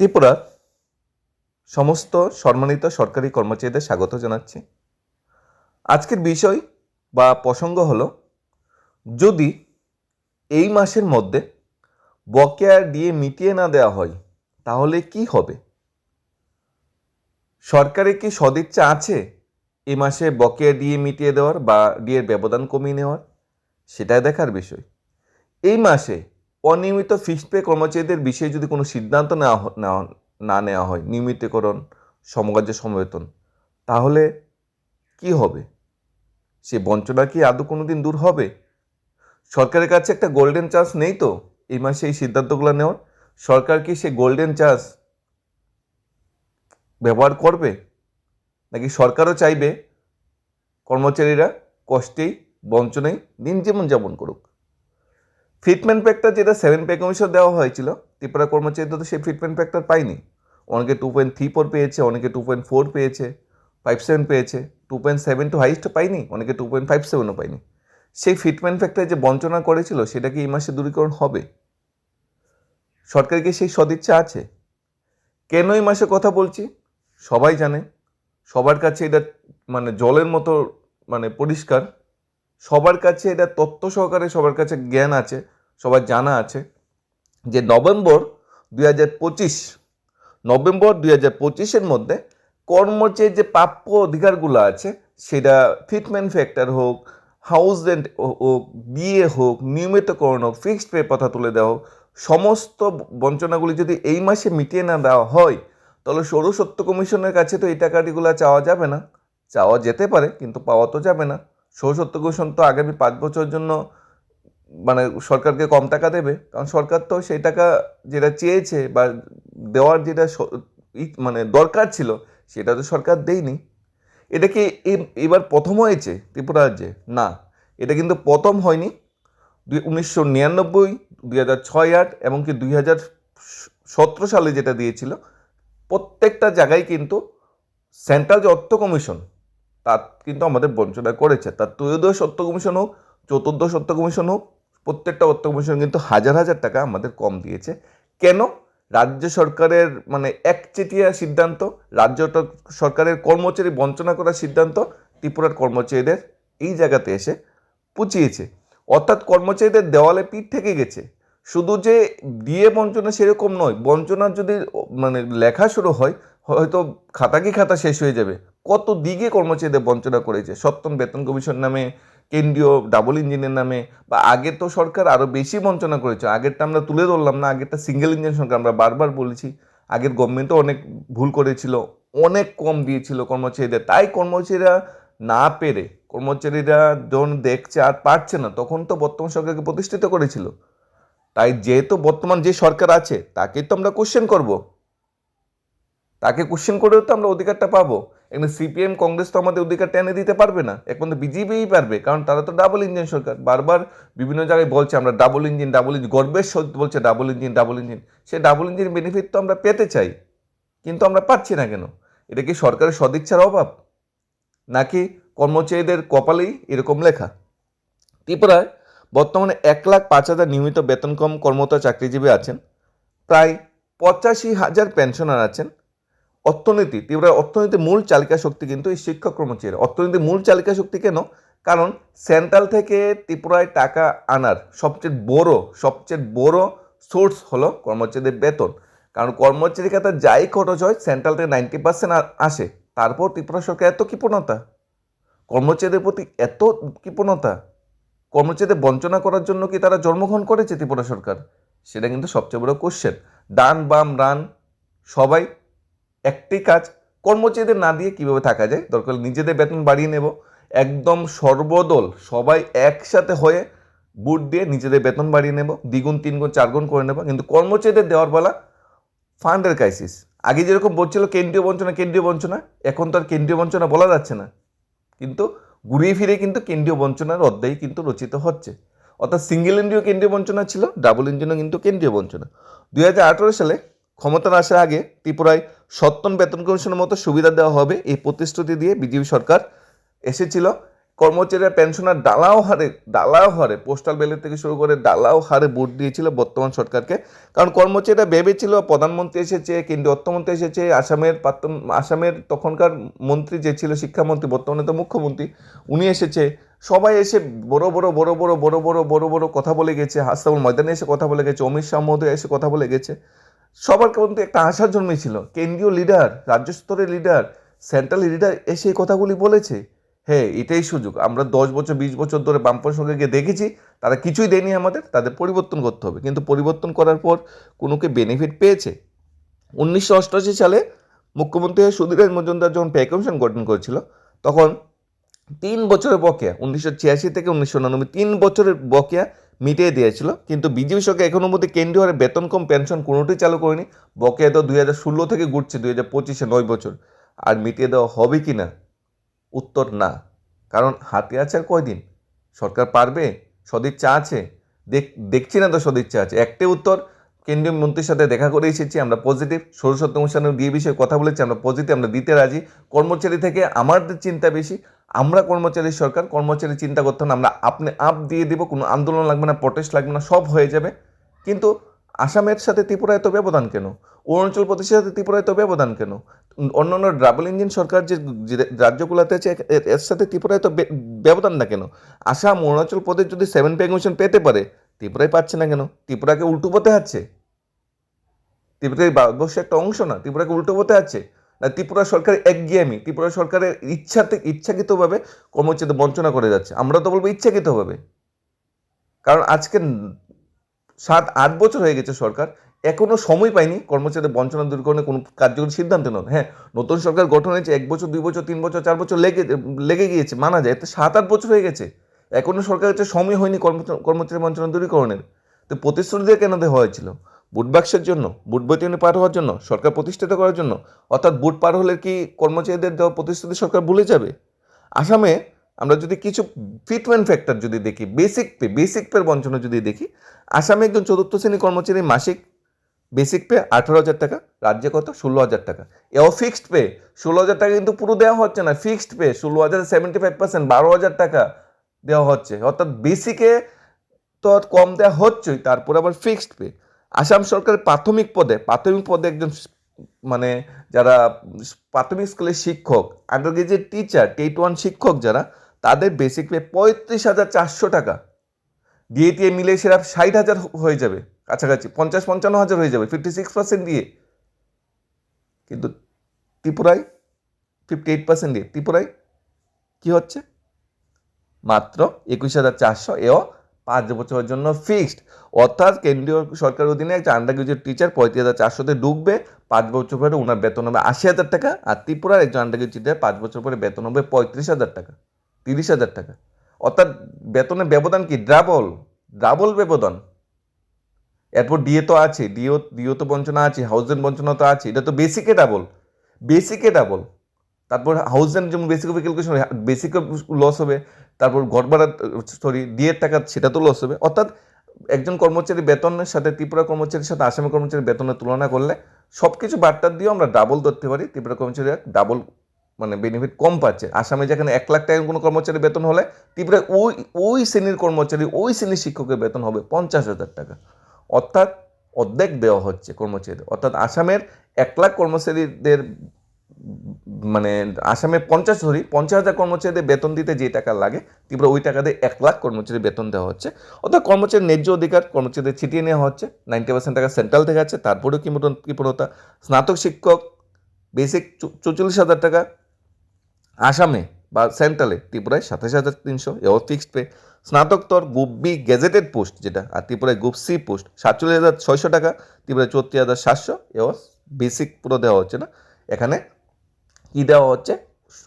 ত্রিপুরার সমস্ত সম্মানিত সরকারি কর্মচারীদের স্বাগত জানাচ্ছি। আজকের বিষয় বা প্রসঙ্গ হলো, যদি এই মাসের মধ্যে বকেয়া দিয়ে মিটিয়ে না দেওয়া হয়, তাহলে কি হবে? সরকারের কি সদিচ্ছা আছে এই মাসে বকেয়া দিয়ে মিটিয়ে দেওয়ার বা ডিএর ব্যবধান কমিয়ে নেওয়ার? সেটাই দেখার বিষয়। এই মাসে অনিয়মিত ফিক্সড পে কর্মচারীদের বিষয়ে যদি কোনো সিদ্ধান্ত নেওয়া না নেওয়া হয়, নিয়মিতকরণ সমকার্য সমবেতন, তাহলে কি হবে? সে বঞ্চনা কি আদৌ কোনো দিন দূর হবে? সরকারের কাছে একটা গোল্ডেন চান্স নেই তো এই মাসে এই সিদ্ধান্তগুলো নেওয়ার? সরকার কি সে গোল্ডেন চান্স ব্যবহার করবে? নাকি সরকারও চাইবে কর্মচারীরা কষ্টেই বঞ্চনায় দিন যেমন যাপন করুক। ফিটমেন্ট প্যাকটা যেটা সেভেন পে কমিশন দেওয়া হয়েছিল, ত্রিপুরা কর্মচারীদের তো সেই ফিটমেন্ট প্যাকটা পায়নি। অনেকে টু পয়েন্ট থ্রি ফোর পেয়েছে, অনেকে টু পয়েন্ট ফোর পেয়েছে ফাইভ সেভেন পেয়েছে two point seven two highest পাইনি অনেকে টু পয়েন্ট ফাইভ সেভেনও পাইনি সেই ফিটমেন্ট ফ্যাক্টর যে বঞ্চনা করেছিল, সেটা কি এই মাসে দূরীকরণ হবে? সরকারের কি সেই সদিচ্ছা আছে। কেন এই মাসে কথা বলছি? সবাই জানে, সবার কাছে এটা মানে জলের মতো মানে পরিষ্কার। সবার কাছে এটা তত্ত্ব সহকারে সবার কাছে জ্ঞান আছে, সবার জানা আছে যে নভেম্বর দুই হাজার পঁচিশ, নভেম্বর দুই হাজার পঁচিশের মধ্যে কর্মচারীর যে প্রাপ্য অধিকারগুলো আছে, সেটা ফিটমেন্ট ফ্যাক্টর হোক হাউস রেন্ট হোক বিয়ে হোক, নিয়মিতকরণ হোক ফিক্সড পে কথা তুলে দেওয়া হোক, সমস্ত বঞ্চনাগুলি যদি এই মাসে মিটিয়ে না দেওয়া হয়, তাহলে সৌরসত্য কমিশনের কাছে তো এই টাকাটিগুলো চাওয়া যাবে না। চাওয়া যেতে পারে, কিন্তু পাওয়া তো যাবে না। সৌরসত্য ঘোষণ তো আগামী পাঁচ বছর জন্য মানে সরকারকে কম টাকা দেবে। কারণ সরকার তো সেই টাকা যেটা চেয়েছে বা দেওয়ার যেটা মানে দরকার ছিল, সেটা তো সরকার দেয়নি। এটা কি এবার প্রথম হয়েছে ত্রিপুরা রাজ্যে? না। এটা কিন্তু প্রথম হয়নি। দুই উনিশশো নিরানব্বই, দুই হাজার ছয় আট এমনকি দুই হাজার সতেরো সালে যেটা দিয়েছিল, প্রত্যেকটা জায়গায় কিন্তু সেন্ট্রাল যে অর্থ কমিশন তার কিন্তু আমাদের বঞ্চনা করেছে। তার ত্রয়োদশ সত্য কমিশন হোক, চতুর্দশ সত্য কমিশন হোক, প্রত্যেকটা অর্থ কমিশন কিন্তু হাজার হাজার টাকা আমাদের কম দিয়েছে। কেন? রাজ্য সরকারের মানে একচেটিয়া সিদ্ধান্ত, রাজ্য সরকারের কর্মচারী বঞ্চনা করার সিদ্ধান্ত ত্রিপুরার কর্মচারীদের এই জায়গাতে এসে পুচিয়েছে। অর্থাৎ কর্মচারীদের দেওয়ালে পিঠ থেকে গেছে। শুধু যে দিয়ে বঞ্চনা সেরকম নয় বঞ্চনার যদি মানে লেখা শুরু হয়, হয়তো খাতা কি খাতা শেষ হয়ে যাবে। কত দিকে কর্মচারীদের বঞ্চনা করেছে? সপ্তম বেতন কমিশন নামে, কেন্দ্রীয় ডাবল ইঞ্জিনের নামে, বা আগে তো সরকার আরও বেশি বঞ্চনা করেছে। আগেরটা আমরা তুলে ধরলাম না, আগেরটা সিঙ্গেল ইঞ্জিন সরকার আমরা বারবার বলেছি। আগের গভর্নমেন্টও অনেক ভুল করেছিল, অনেক কম দিয়েছিল কর্মচারীদের। তাই কর্মচারীরা না পেরে, কর্মচারীরা যখন দেখছে আর পারছে না, তখন তো বর্তমান সরকারকে প্রতিষ্ঠিত করেছিল। তাই যেহেতু বর্তমান যে সরকার আছে তাকে তো আমরা কোশ্চেন করব। তাকে কোশ্চেন করেও তো আমরা অধিকারটা পাবো। এখানে সিপিএম কংগ্রেস তো আমাদের অধিকার টেনে দিতে পারবে না। একমাত্র বিজেপিই পারবে, কারণ তারা তো ডাবল ইঞ্জিন সরকার। বারবার বিভিন্ন জায়গায় বলছে, আমরা ডাবল ইঞ্জিন ডাবল ইঞ্জিন গর্বের সহিত বলছে ডাবল ইঞ্জিন ডাবল ইঞ্জিন সে ডাবল ইঞ্জিন বেনিফিট তো আমরা পেতে চাই, কিন্তু আমরা পাচ্ছি না কেন? এটা কি সরকারের সদিচ্ছার অভাব? নাকি কর্মচারীদের কপালেই এরকম লেখা? ত্রিপুরায় বর্তমানে এক লাখ পাঁচ হাজার নিয়মিত বেতন কম কর্মরত চাকরিজীবী আছেন। প্রায় পঁচাশি হাজার পেনশনার আছেন। অর্থনীতি ত্রিপুরার অর্থনীতির মূল চালিকা শক্তি কিন্তু এই শিক্ষক কর্মচারী অর্থনীতির মূল চালিকা শক্তি কেন? কারণ সেন্ট্রাল থেকে ত্রিপুরায় টাকা আনার সবচেয়ে বড় সবচেয়ে বড় সোর্স হলো কর্মচারীদের বেতন। কারণ কর্মচারী খাতে যাই খরচ হয় সেন্ট্রাল থেকে নাইনটি পার্সেন্ট আসে। তারপর ত্রিপুরা সরকার এত কৃপণতা? কর্মচারীদের প্রতি এত কৃপণতা? কর্মচারীদের বঞ্চনা করার জন্য কি তারা জন্মগ্রহণ করেছে ত্রিপুরা সরকার? সেটা কিন্তু সবচেয়ে বড় কোশ্চেন ডান বাম রান সবাই একটি কাজ কর্মচারীদের না দিয়ে কীভাবে থাকা যায়? দরকার নিজেদের বেতন বাড়িয়ে নেব। একদম সর্বদল সবাই একসাথে হয়ে বুট দিয়ে নিজেদের বেতন বাড়িয়ে নেব। দ্বিগুণ, তিনগুণ, চারগুণ করে নেব। কিন্তু কর্মচারীদের দেওয়ার বেলা ফান্ডের ক্রাইসিস আগে যেরকম বলছিল, কেন্দ্রীয় বঞ্চনা কেন্দ্রীয় বঞ্চনা, এখন তো আর কেন্দ্রীয় বঞ্চনা বলা যাচ্ছে না। কিন্তু ঘুরিয়ে ফিরে কিন্তু কেন্দ্রীয় বঞ্চনার অধ্যায় কিন্তু রচিত হচ্ছে। অর্থাৎ সিঙ্গেল ইন্ডিয় কেন্দ্রীয় বঞ্চনা ছিল ডাবল ইঞ্জিনও কিন্তু কেন্দ্রীয় বঞ্চনা। দুই হাজার আঠারো সালে ক্ষমতার আসার আগে ত্রিপুরায় সত্তন বেতন কমিশনের মতো সুবিধা দেওয়া হবে এই প্রতিশ্রুতি দিয়ে বিজেপি সরকার এসেছিল। কর্মচারীরা পেনশনার ডালাও হারে ডালাও হারে পোস্টাল ব্যালেট থেকে শুরু করে ডালাও হারে ভোট দিয়েছিল বর্তমান সরকারকে। কারণ কর্মচারীরা ভেবেছিল, প্রধানমন্ত্রী এসেছে, কেন্দ্রীয় অর্থমন্ত্রী এসেছে, আসামের প্রাক্তন আসামের তখনকার মন্ত্রী যে ছিল, শিক্ষামন্ত্রী, বর্তমানে তো মুখ্যমন্ত্রী, উনি এসেছে। সবাই এসে বড় বড় বড় বড় বড় বড় বড় বড় কথা বলে গেছে। হাস্তাবল ময়দানে এসে কথা বলে গেছে, অমিত শাহ মহোদয় এসে কথা বলে গেছে। সবার কিন্তু একটা আশা জন্মেছিল। কেন্দ্রীয় লিডার রাজ্য স্তরের লিডার সেন্ট্রাল লিডার এসে এই কথাগুলি বলেছে। হ্যাঁ এটাই সুযোগ। আমরা দশ বছর, বিশ বছর ধরে বামপন সরকারকে দেখেছি, তারা কিছুই দেয়নি আমাদের, তাদের পরিবর্তন করতে হবে। কিন্তু পরিবর্তন করার পর কোনোকে বেনিফিট পেয়েছে। উনিশশো অষ্টআশি সালে মুখ্যমন্ত্রী সুধীর মজুমদার যখন পে কমিশন গঠন করেছিল, তখন তিন বছরের বকেয়া, উনিশশো ছিয়াশি থেকে উনিশশো উনানব্বই, তিন বছরের বকেয়া মিটিয়ে দিয়েছিল। কিন্তু বিজেপি সরকার এখনও মধ্যে কেন্দ্রীয় হারে বেতন কম, পেনশন কোনোটাই চালু করেনি। বকেয়া তো দুই হাজার ষোলো থেকে ঘুরছে, দুই হাজার পঁচিশে নয় বছর। আর মিটিয়ে দেওয়া হবে কি না? উত্তর না। কারণ হাতে আছে আর কয়দিন? সরকার পারবে? সদিচ্ছা আছে? দেখ, দেখছি না তো সদিচ্ছা আছে। একটাই উত্তর কেন্দ্রীয় মন্ত্রীর সাথে দেখা করে এসেছি, আমরা পজিটিভ সরস্বতী অনুষ্ঠানে দিয়ে বিষয়ে কথা বলেছি, আমরা পজিটিভ আমরা দিতে রাজি। কর্মচারী থেকে আমাদের চিন্তা বেশি, আমরা কর্মচারী সরকার, কর্মচারী চিন্তা করতে না, আমরা আপনি আপ দিয়ে দিব, কোনো আন্দোলন লাগবে না প্রটেস্ট লাগবে না, সব হয়ে যাবে। কিন্তু আসামের সাথে ত্রিপুরা এত ব্যবধান কেন? অরুণাচল প্রদেশের সাথে ত্রিপুরা এত ব্যবধান কেন? অন্যান্য ডাবল ইঞ্জিন সরকার যে রাজ্যগুলোতে আছে এর- সাথে ত্রিপুরা এত ব্যবধান না কেন? আসাম, অরুণাচল প্রদেশ যদি সেভেন পে কমিশন পেতে পারে, ত্রিপুরায় পাচ্ছে না কেন? ত্রিপুরাকে উল্টো পথে আছে ত্রিপুরা ভারতবর্ষের একটা অংশ না, ত্রিপুরাকে উল্টো পথে আছে। না, ত্রিপুরা সরকার একঘেয়েমি, ত্রিপুরা সরকারের ইচ্ছা থেকে ইচ্ছাকৃতভাবে কর্মচারীদের বঞ্চনা করে যাচ্ছে। আমরা তো বলব ইচ্ছাকৃতভাবে। কারণ আজকে সাত, আট বছর হয়ে গেছে সরকার, এখনও সময় পায়নি কর্মচারীদের বঞ্চনা দূরীকরণে কোনো কার্যকরী সিদ্ধান্ত নেন হ্যাঁ নতুন সরকার গঠন হয়েছে, এক বছর, দুই বছর, তিন বছর, চার বছর লেগে লেগে গিয়েছে, মানা যায়। এতে সাত, আট বছর হয়ে গেছে। এখনও সরকারের কাছে সময় হয়নি কর্মচারী বঞ্চনা দূরীকরণের। তো প্রতিশ্রুতি কেন দেওয়া হয়েছিল? বুট বাক্সের জন্য, বুট বৈতরণী পার হওয়ার জন্য, সরকার প্রতিষ্ঠিত করার জন্য, অর্থাৎ বুট পার হলে কি কর্মচারীদের দেওয়া প্রতিশ্রুতি সরকার ভুলে যাবে? আসামে আমরা যদি কিছু ফিটমেন্ট ফ্যাক্টর যদি দেখি, বেসিক পে, বেসিক পের বঞ্চনা যদি দেখি, আসামে একজন চতুর্থ শ্রেণি কর্মচারী মাসিক বেসিক পে আঠারো হাজার টাকা, রাজ্যে কত? ষোলো হাজার টাকা। এও ফিক্সড পে, ষোলো হাজার টাকা কিন্তু পুরো দেওয়া হচ্ছে না, ফিক্সড পে, ষোলো হাজার সেভেন্টি ফাইভ পার্সেন্ট বারো হাজার টাকা দেওয়া হচ্ছে। অর্থাৎ বেসিকে তো কম দেওয়া হচ্ছেই, তারপরে আবার ফিক্সড পে। আসাম সরকারের প্রাথমিক পদে প্রাথমিক পদে একজন মানে যারা প্রাথমিক স্কুলের শিক্ষক undergraduate teacher TET one শিক্ষক যারা, তাদের বেসিক পে পঁয়ত্রিশ হাজার চারশো টাকা দিয়ে ডিএটিএ মিলে সেরা ষাট হাজার হয়ে যাবে কাছাকাছি, পঞ্চাশ পঞ্চান্ন হাজার হয়ে যাবে ফিফটি সিক্স পার্সেন্ট দিয়ে। কিন্তু ত্রিপুরায় ফিফটি এইট পার্সেন্ট দিয়ে, ত্রিপুরায় কী হচ্ছে? মাত্র একুশ হাজার চারশো, এও পাঁচ বছরের জন্য ফিক্সড অর্থাৎ কেন্দ্রীয় সরকারের অধীনে একটা আন্ডার গ্রাজুয়েট টিচার পঁয়ত্রিশ হাজার চারশোতে ঢুকবে, পাঁচ বছর পরে ওনার বেতন হবে আশি হাজার টাকা আর ত্রিপুরার একজন আন্ডার গ্রাজুয়েট টিচার পাঁচ বছর পরে বেতন হবে পঁয়ত্রিশ হাজার টাকা, তিরিশ হাজার টাকা। অর্থাৎ বেতনের ব্যবধান কি? ডাবল ডাবল ব্যবধান। এরপর ডিএ তো আছে ডিও ডিও তো বঞ্চনা আছে হাউজেন বঞ্চনা তো আছে, এটা তো বেসিকে ডাবল বেসিকে ডাবল তারপর হাউস হাউজেন যেমন বেসিক ক্যালকুলেশন বেসিক লস হবে তারপর ঘর ভাড়া সরি ডিএর টাকা সেটা তো লস হবে। অর্থাৎ একজন কর্মচারী বেতনের সাথে, ত্রিপুরা কর্মচারীর সাথে আসামি কর্মচারীর বেতনের তুলনা করলে সব কিছু বার্তা দিয়েও আমরা ডাবল ধরতে পারি। ত্রিপুরা কর্মচারীরা ডাবল মানে বেনিফিট কম পাচ্ছে। আসামে যেখানে এক লাখ টাকা কোনো কর্মচারী বেতন হলে ত্রিপুরায় ওই ওই শ্রেণির কর্মচারী, ওই শ্রেণির শিক্ষকের বেতন হবে পঞ্চাশ হাজার টাকা। অর্থাৎ অর্ধেক দেওয়া হচ্ছে কর্মচারীদের। অর্থাৎ আসামের এক লাখ কর্মচারীদের মানে আসামে পঞ্চাশ ধরি পঞ্চাশ হাজার কর্মচারীদের বেতন দিতে যে টাকা লাগে ত্রিপুরা ওই টাকা দিয়ে এক লাখ কর্মচারী বেতন দেওয়া হচ্ছে। অর্থাৎ কর্মচারীর ন্যায্য অধিকার কর্মচারীদের ছিটিয়ে নেওয়া হচ্ছে। নাইনটি পার্সেন্ট টাকা সেন্ট্রাল থেকে আছে তারপরেও কি কৃপণতা স্নাতক শিক্ষক, বেসিক চৌচল্লিশ হাজার টাকা। আসামে বা সেন্ট্রালে ত্রিপুরায় সাতাশ হাজার তিনশো এও ফিক্সড পে স্নাতকোত্তর গ্রুপ বি গেজেটেড পোস্ট যেটা, আর ত্রিপুরায় গ্রুপ সি পোস্ট সাতচল্লিশ হাজার ছয়শো টাকা, ত্রিপুরায় চৌত্রিশ হাজার সাতশো এও বেসিক পুরো দেওয়া হচ্ছে না। এখানে কী দেওয়া হচ্ছে?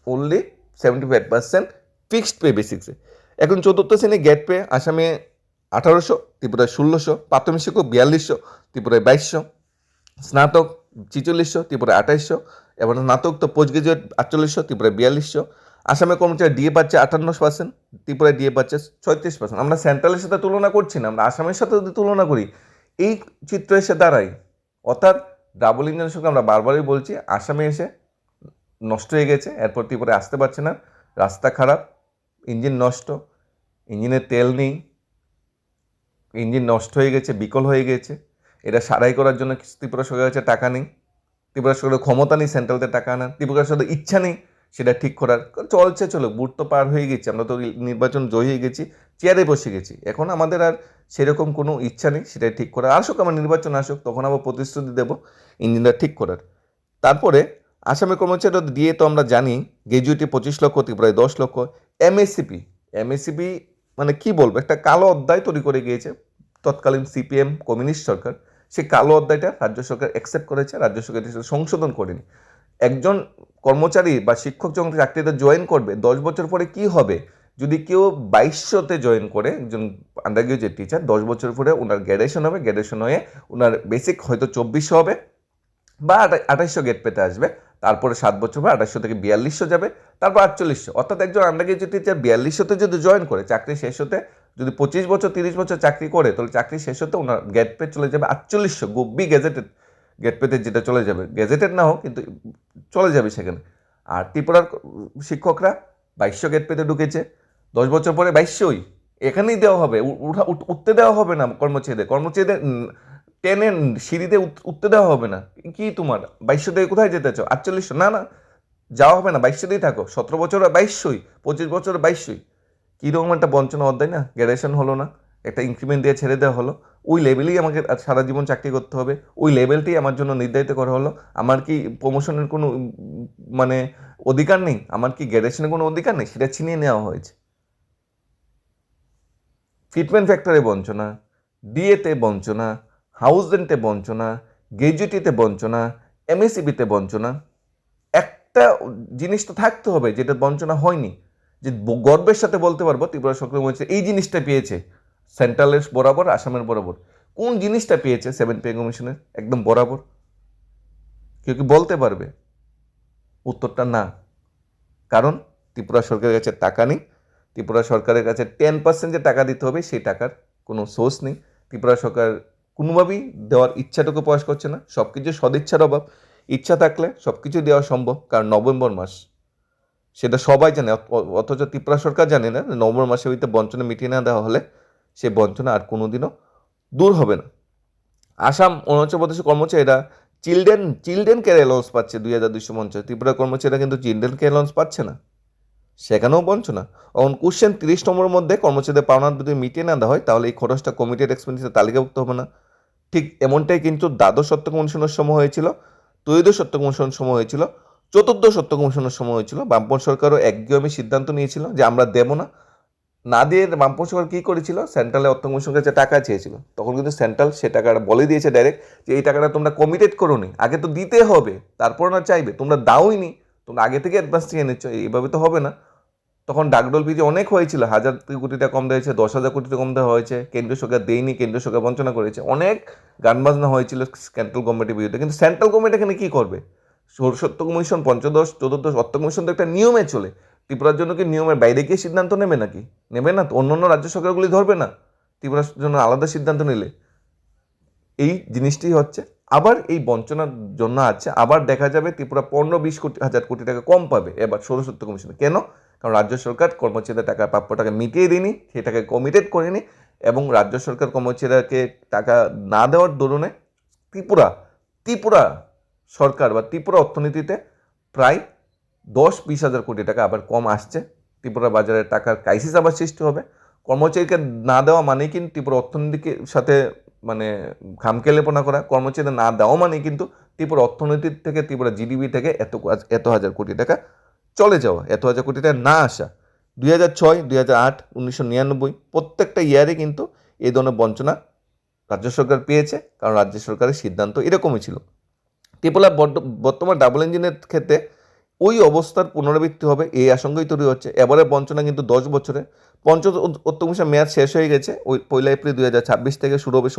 Only seventy five percent fixed pay বেসিক্সে এখন চতুর্থ শ্রেণি গেট পে আসামে আঠারোশো, ত্রিপুরায় ষোলোশো, প্রাথমিক শিক্ষক বিয়াল্লিশশো, ত্রিপুরায় বাইশশো, স্নাতক ছিচল্লিশশো, ত্রিপুরায় আঠাইশশো, এবং স্নাতক তো পোস্ট গ্রাজুয়েট আটচল্লিশশো, ত্রিপুরায় বিয়াল্লিশশো। আসামে কর্মচারী ডিএ পাচ্ছে আটান্ন পার্সেন্ট ত্রিপুরায় ডিএ পাচ্ছে ছয়ত্রিশ পার্সেন্ট আমরা সেন্ট্রালের সাথে তুলনা করছি না, আমরা আসামের সাথে যদি তুলনা করি, এই চিত্র এসে দাঁড়াই অর্থাৎ ডাবল ইঞ্জিনের সঙ্গে আমরা বারবারই বলছি, আসামে এসে নষ্ট হয়ে গেছে, এরপর ত্রিপুরায় আসতে পারছে না, রাস্তা খারাপ, ইঞ্জিন নষ্ট ইঞ্জিনে তেল নেই, ইঞ্জিন নষ্ট হয়ে গেছে, বিকল হয়ে গেছে, এটা সারাই করার জন্য ত্রিপুরা সরকারের কাছে টাকা নেই ত্রিপুরা সরকারের ক্ষমতা নেই সেন্ট্রালতে টাকা আনার ত্রিপুরা সরকারের ইচ্ছা নেই, সেটা ঠিক করার চলছে চলো বুট তো পার হয়ে গেছে, আমরা তো নির্বাচন জয়ী হয়ে গেছি, চেয়ারে বসে গেছি, এখন আমাদের আর সেরকম কোনো ইচ্ছা নেই সেটাই ঠিক করার, আসুক, আমার নির্বাচন আসুক, তখন আবার প্রতিশ্রুতি দেবো, ইঞ্জিনটা ঠিক করার, তারপরে আসামের কর্মচারী দিয়ে তো আমরা জানি গ্র্যাজুয়েটি পঁচিশ লক্ষ, ত্রিপুরায় দশ লক্ষ। এমএসসিপি এমএসসিপি মানে কি বলব? একটা কালো অধ্যায় তৈরি করে গিয়েছে। তৎকালীন সিপিএম কমিউনিস্ট সরকার, সেই কালো অধ্যায়টা রাজ্য সরকার অ্যাকসেপ্ট করেছে, রাজ্য সরকার সংশোধন করেনি। একজন কর্মচারী বা শিক্ষক যখন চাকরিতে জয়েন করবে, দশ বছর পরে কি হবে? যদি কেউ বাইশশোতে জয়েন করে, একজন আন্ডার গ্রাজুয়েট টিচার দশ বছর পরে ওনার গ্র্যাজুয়েশন হবে গ্র্যাজুয়েশন হয়ে ওনার বেসিক হয়তো চব্বিশশো হবে, বা আঠাইশশো গেট পেতে আসবে। তারপরে সাত বছর পর আঠাশশো থেকে বিয়াল্লিশশো যাবে, তারপর আটচল্লিশশো। অর্থাৎ একজন আন্ডার গ্রাজুয়েট টিচার বিয়াল্লিশশোতে যদি জয়েন করে, চাকরি শেষ হতে যদি পঁচিশ বছর, তিরিশ বছর চাকরি করে, তাহলে চাকরি শেষ হতে ওনার গেট পে চলে যাবে আটচল্লিশশো, গুব্বি গেজেটেড গেট পেতে যেটা চলে যাবে। গেজেটেড না হোক, কিন্তু চলে যাবে সেখানে। আর ত্রিপুরার শিক্ষকরা বাইশশো গেট পেতে ঢুকেছে। দশ বছর পরে বাইশশোই। এখানেই দেওয়া হবে উঠতে দেওয়া হবে না কর্মচারীদের। কর্মচারীদের টেনে সিঁড়িতে উঠ- উঠতে দেওয়া হবে না। কি তোমার? বাইশশো থেকে কোথায় যেতে চাও? আটচল্লিশশো? না না, যাওয়া হবে না। বাইশশোতেই থাকো। সতেরো বছর বাইশশোই, পঁচিশ বছর বাইশশোই। কীরকম একটা বঞ্চনা অধ্যায় না? গ্র্যাজুয়েশন হলো না। একটা ইনক্রিমেন্ট দিয়ে ছেড়ে দেওয়া হলো। ওই লেভেলেই আমাকে সারা জীবন চাকরি করতে হবে। ওই লেভেলটাই আমার জন্য নির্ধারিত করা হলো। আমার কি প্রমোশনের কোনো মানে অধিকার নেই? আমার কি গ্র্যাজুয়েশনের কোনো অধিকার নেই? সেটা ছিনিয়ে নেওয়া হয়েছে। ফিটমেন্ট ফ্যাক্টরে বঞ্চনা ডিএতে বঞ্চনা হাউস রেন্টে বঞ্চনা গ্র্যাজুয়েটিতে বঞ্চনা এমএসিবিতে বঞ্চনা, একটা জিনিস তো থাকতে হবে যেটা বঞ্চনা হয়নি। যে গর্বের সাথে বলতে পারব, ত্রিপুরা সরকার বলছে এই জিনিসটা পেয়েছে। সেন্ট্রালের বরাবর, আসামের বরাবর। কোন জিনিসটা পেয়েছে সেভেন পে কমিশনের? একদম বরাবর। কেউ কি বলতে পারবে? উত্তরটা না। কারণ ত্রিপুরা সরকারের কাছে টাকা নেই। ত্রিপুরা সরকারের কাছে টেন পার্সেন্ট যে টাকা দিতে হবে, সেই টাকার কোনো সোর্স নেই। ত্রিপুরা সরকার কোনোভাবেই দেওয়ার ইচ্ছাটুকু প্রকাশ করছে না। সব কিছু সদিচ্ছার অভাব। ইচ্ছা থাকলে সব কিছু দেওয়া সম্ভব, কারণ নভেম্বর মাস। সেটা সবাই জানে, অথ- অথচ ত্রিপুরা সরকার জানে না নভেম্বর মাসে হইতে বঞ্চনা মিটিয়ে না দেওয়া হলে সে বঞ্চনা আর কোনোদিনও দূর হবে না। আসাম, অরুণাচল প্রদেশের কর্মচারীরা চিলড্রেন চিলড্রেন কেয়ার অ্যালাউন্স পাচ্ছে দুই হাজার দুইশো পঞ্চাশ। ত্রিপুরা কর্মচারীরা কিন্তু চিলড্রেন কেয়ার অ্যালাউন্স পাচ্ছে না। সেখানেও বঞ্চনা। এখন কোশ্চেন তিরিশ নম্বরের মধ্যে কর্মচারীদের পাওনার যদি মিটিয়ে না দেওয়া হয়, তাহলে এই খরচটা কমিটেড এক্সপেন্সের তালিকাভুক্ত হবে না। ঠিক এমনটাই কিন্তু দ্বাদশ সত্য কমিশনের সময় হয়েছিল, ত্রয়োদশ সত্য কমিশনের সময় হয়েছিল চতুর্থ সত্য কমিশনের সময় হয়েছিল। বামপন সরকারও একগমী সিদ্ধান্ত নিয়েছিল যে আমরা দেব না। না দিয়ে বামপন সরকার কী করেছিল? সেন্ট্রালে অর্থ কমিশনের কাছে টাকা চেয়েছিল। তখন কিন্তু সেন্ট্রাল সে টাকাটা বলে দিয়েছে ডাইরেক্ট যে এই টাকাটা তোমরা কমিটেড করো নি আগে তো দিতে হবে, তারপর না চাইবে, তোমরা দাওই নি তোমরা আগে থেকে অ্যাডভান্স চেয়ে নিচ্ছ, এইভাবে তো হবে না। তখন ডাকডোল পিজি অনেক হয়েছিল, হাজার কোটি টাকা কম দেওয়া হয়েছে, দশ হাজার কোটি টাকা কম দেওয়া হয়েছে, কেন্দ্রীয় সরকার দেয়নি, কেন্দ্রীয় সরকার বঞ্চনা করেছে, অনেক গান বাজনা হয়েছিল সেন্ট্রাল গভর্নমেন্টের বিরুদ্ধে। কিন্তু সেন্ট্রাল গভর্নমেন্ট এখানে কী করবে? সত্য কমিশন পঞ্চদশ চতুর্দশ অর্থ কমিশন তো একটা নিয়মে চলে। ত্রিপুরার জন্য কি নিয়মের বাইরে গিয়ে সিদ্ধান্ত নেবে নাকি? নেবে না তো অন্য অন্য রাজ্য সরকারগুলি ধরবে না। ত্রিপুরার জন্য আলাদা সিদ্ধান্ত নিলে। এই জিনিসটি হচ্ছে আবার এই বঞ্চনার জন্য আছে, আবার দেখা যাবে ত্রিপুরা পনেরো বিশ কোটি, হাজার কোটি টাকা কম পাবে। এবার ষোলসত্য কমিশনে। কেন? কারণ রাজ্য সরকার কর্মচারীদের টাকা, প্রাপ্য টাকা মিটিয়ে দিনি সেটাকে কমিটেড করেনি এবং রাজ্য সরকার কর্মচারীদেরকে টাকা না দেওয়ার দরুনে ত্রিপুরা ত্রিপুরা সরকার বা ত্রিপুরা অর্থনীতিতে প্রায় দশ বিশ হাজার কোটি টাকা আবার কম আসছে। ত্রিপুরা বাজারে টাকার ক্রাইসিস আবার সৃষ্টি হবে। কর্মচারীকে না দেওয়া মানেই কিন্তু ত্রিপুরা অর্থনীতিকে সাথে মানে খামকেলেপনা করা, কর্মচারীদের না দেওয়া মানে কিন্তু ত্রিপুরা অর্থনীতির থেকে, ত্রিপুরা জিডিপি থেকে এত এত হাজার কোটি টাকা চলে যাওয়া, এত হাজার কোটি টাকা না আসা। দুই হাজার ছয়, দুই হাজার আট, উনিশশো নিরানব্বই, প্রত্যেকটা ইয়ারে কিন্তু এই ধরনের বঞ্চনা রাজ্য সরকার পেয়েছে, কারণ রাজ্য সরকারের সিদ্ধান্ত এরকমই ছিল। ত্রিপুরা বর্তমান ডাবল ইঞ্জিনের ক্ষেত্রে অবস্থার পুনরাবৃত্তি হবে, এই আশঙ্কাই তৈরি হচ্ছে। এবারের বঞ্চনা কিন্তু দশ বছরে। পঞ্চ অর্থকমিশনের মেয়াদ শেষ হয়ে গেছে, ওই পয়লা এপ্রিল দুই ছাব্বিশ থেকে শুরু হবে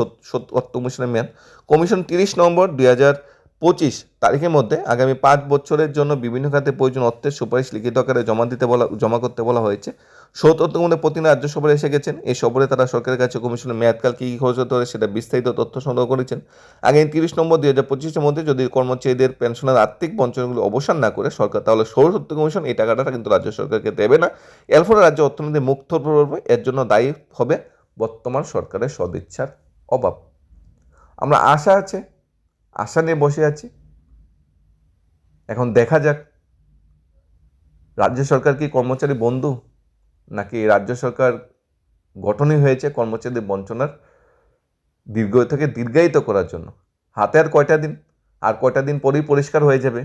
অর্থকমিশনের মেয়াদ। কমিশন তিরিশ নভেম্বর দুই হাজার পঁচিশ তারিখের মধ্যে আগামী পাঁচ বছরের জন্য বিভিন্ন খাতে প্রয়োজন অর্থের সুপারিশ লিখিত আকারে জমা দিতে বলা, জমা করতে বলা হয়েছে। সৌতত্ব মধ্যে প্রতিদিন রাজ্য সফরে এসে গেছেন। এই সফরে তারা সরকারের কাছে কমিশনের মেয়াদকাল কী কী খরচ হতে পারে সেটা বিস্তারিত তথ্য সংগ্রহ করেছেন। আগামী তিরিশ নম্বর দুই হাজার পঁচিশের মধ্যে যদি কর্মচারীদের, পেনশনের আর্থিক বঞ্চনাগুলো অবসান না করে সরকার, তাহলে সৌরশক্তি কমিশন এই টাকাটা কিন্তু রাজ্য সরকারকে দেবে না। এর ফলে রাজ্য অর্থনীতি মুক্ত পড়বে এর জন্য দায়ী হবে বর্তমান সরকারের সদিচ্ছার অভাব। আমরা আশা আছে আশা নিয়ে বসে আছি। এখন দেখা যাক, রাজ্য সরকার কি কর্মচারী বন্ধু নাকি রাজ্য সরকার গঠনই হয়েছে কর্মচারীদের বঞ্চনার দীর্ঘ থেকে দীর্ঘায়িত করার জন্য। হাতে আর কয়টা দিন? আর কয়টা দিন পরেই পরিষ্কার হয়ে যাবে?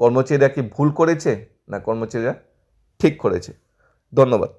কর্মচারীরা কি ভুল করেছে না কর্মচারীরা ঠিক করেছে? ধন্যবাদ।